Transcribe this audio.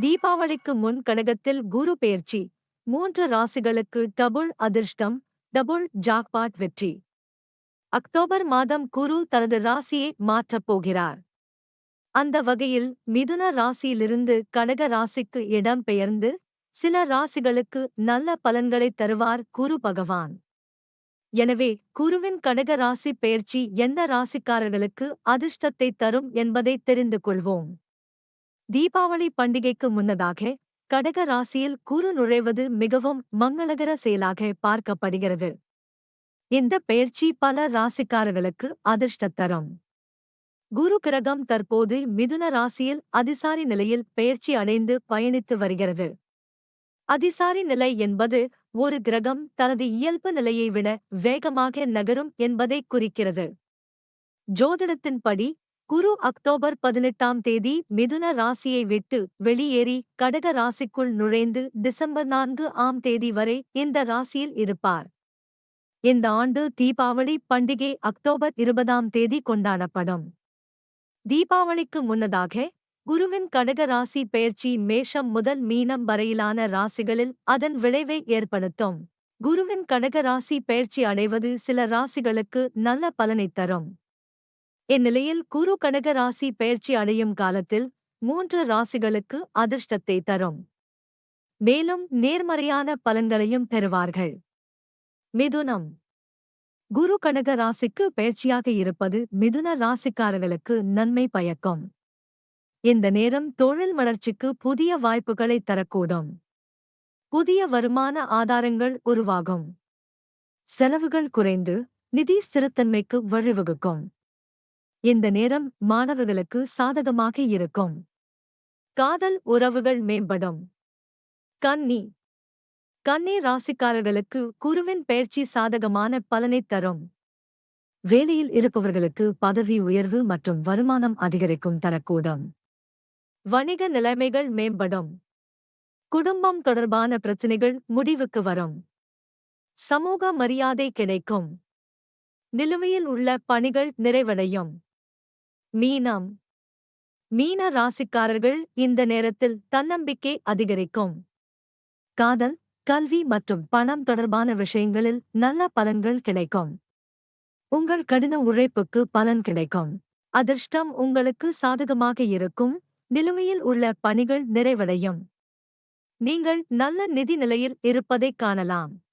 தீபாவளிக்கு முன் கனகத்தில் குரு பெயர்ச்சி. மூன்று ராசிகளுக்கு டபுள் அதிர்ஷ்டம் டபுள் ஜாக்பாட் வெற்றி. அக்டோபர் மாதம் குரு தனது ராசியை மாற்றப் போகிறார். அந்த வகையில் மிதுன ராசியிலிருந்து கடக ராசிக்கு இடம் பெயர்ந்து சில ராசிகளுக்கு நல்ல பலன்களைத் தருவார் குரு பகவான். எனவே குருவின் கடக ராசி பெயர்ச்சி எந்த ராசிக்காரர்களுக்கு அதிர்ஷ்டத்தை தரும் என்பதை தெரிந்து கொள்வோம். தீபாவளி பண்டிகைக்கு முன்னதாக கடக ராசியில் குரு நுழைவது மிகவும் மங்களகர செயலாக பார்க்கப்படுகிறது. இந்த பெயர்ச்சி பல ராசிக்காரர்களுக்கு அதிர்ஷ்டத்தரும் குரு கிரகம் தற்போது மிதுன ராசியில் அதிசாரி நிலையில் பெயர்ச்சி அடைந்து பயணித்து வருகிறது. அதிசாரி நிலை என்பது ஒரு கிரகம் தனது இயல்பு நிலையை விட வேகமாக நகரும் என்பதை குறிக்கிறது. ஜோதிடத்தின்படி குரு அக்டோபர் பதினெட்டாம் தேதி மிதுன ராசியை விட்டு வெளியேறி கடக ராசிக்குள் நுழைந்து டிசம்பர் நான்கு ஆம் தேதி வரை இந்த ராசியில் இருப்பார். இந்த ஆண்டு தீபாவளி பண்டிகை அக்டோபர் இருபதாம் தேதி கொண்டாடப்படும். தீபாவளிக்கு முன்னதாக குருவின் கடக ராசி பெயர்ச்சி மேஷம் முதல் மீனம் வரையிலான ராசிகளில் அதன் விளைவை ஏற்படுத்தும். குருவின் கடக ராசி பெயர்ச்சி அடைவது சில ராசிகளுக்கு நல்ல பலனைத் தரும். இந்நிலையில் குரு கடக ராசி பயிற்சி அடையும் காலத்தில் மூன்று ராசிகளுக்கு அதிர்ஷ்டத்தை தரும். மேலும் நேர்மறையான பலன்களையும் பெறுவார்கள். மிதுனம். குரு கடக ராசிக்கு பயிற்சியாக இருப்பது மிதுன ராசிக்காரர்களுக்கு நன்மை பயக்கும். இந்த நேரம் தொழில் வளர்ச்சிக்கு புதிய வாய்ப்புகளை தரக்கூடும். புதிய வருமான ஆதாரங்கள் உருவாகும். செலவுகள் குறைந்து நிதி ஸ்திரத்தன்மைக்கு வழிவகுக்கும். இந்த நேரம் மாணவர்களுக்கு சாதகமாக இருக்கும். காதல் உறவுகள் மேம்படும். கன்னி. கன்னி ராசிக்காரர்களுக்கு குருவின் பெயர்ச்சி சாதகமான பலனைத் தரும். வேலையில் இருப்பவர்களுக்கு பதவி உயர்வு மற்றும் வருமானம் அதிகரிக்கும் தரக்கூடும். வணிக நிலைமைகள் மேம்படும். குடும்பம் தொடர்பான பிரச்சினைகள் முடிவுக்கு வரும். சமூக மரியாதை கிடைக்கும். நிலுவையில் உள்ள பணிகள் நிறைவடையும். மீனம். மீன ராசிக்காரர்கள் இந்த நேரத்தில் தன்னம்பிக்கை அதிகரிக்கும். காதல் கல்வி மற்றும் பணம் தொடர்பான விஷயங்களில் நல்ல பலன்கள் கிடைக்கும். உங்கள் கடின உழைப்புக்கு பலன் கிடைக்கும். அதிர்ஷ்டம் உங்களுக்கு சாதகமாக இருக்கும். நிலுவையில் உள்ள பணிகள் நிறைவடையும். நீங்கள் நல்ல நிதி நிலையில் இருப்பதைக் காணலாம்.